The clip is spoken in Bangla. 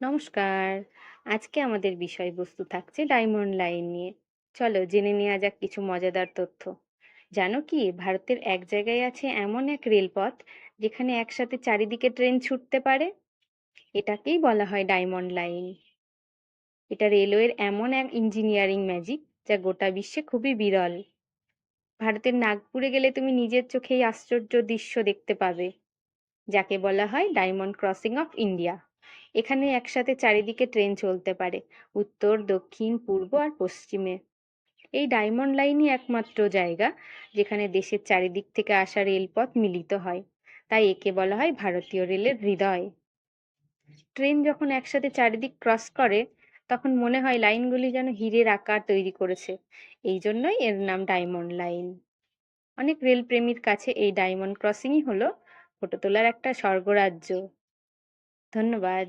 নমস্কার। আজকে আমাদের বিষয়বস্তু থাকছে ডায়মন্ড লাইন নিয়ে। চলো জেনে নেওয়া যাক কিছু মজাদার তথ্য। জানো কি, ভারতের এক জায়গায় আছে এমন এক রেলপথ, যেখানে একসাথে চারিদিকে ট্রেন ছুটতে পারে? এটাকেই বলা হয় ডায়মন্ড লাইন। এটা রেলওয়ের এমন এক ইঞ্জিনিয়ারিং ম্যাজিক, যা গোটা বিশ্বে খুবই বিরল। ভারতের নাগপুরে গেলে তুমি নিজের চোখেই আশ্চর্য দৃশ্য দেখতে পাবে, যাকে বলা হয় ডায়মন্ড ক্রসিং অফ ইন্ডিয়া। এখানে একসাথে চারিদিকে ট্রেন চলতে পারে, উত্তর, দক্ষিণ, পূর্ব আর পশ্চিমে। এই ডায়মন্ড লাইনই একমাত্র জায়গা যেখানে দেশের চারিদিক থেকে আসা রেলপথ মিলিত হয়। তাই একে বলা হয় ভারতীয় রেলের হৃদয়। ট্রেন যখন একসাথে চারিদিক ক্রস করে, তখন মনে হয় লাইনগুলি যেন হীরের আকার তৈরি করেছে। এই জন্যই এর নাম ডায়মন্ড লাইন। অনেক রেলপ্রেমীর কাছে এই ডায়মন্ড ক্রসিংই হলো ফটো তোলার একটা স্বর্গরাজ্য। ধন্যবাদ।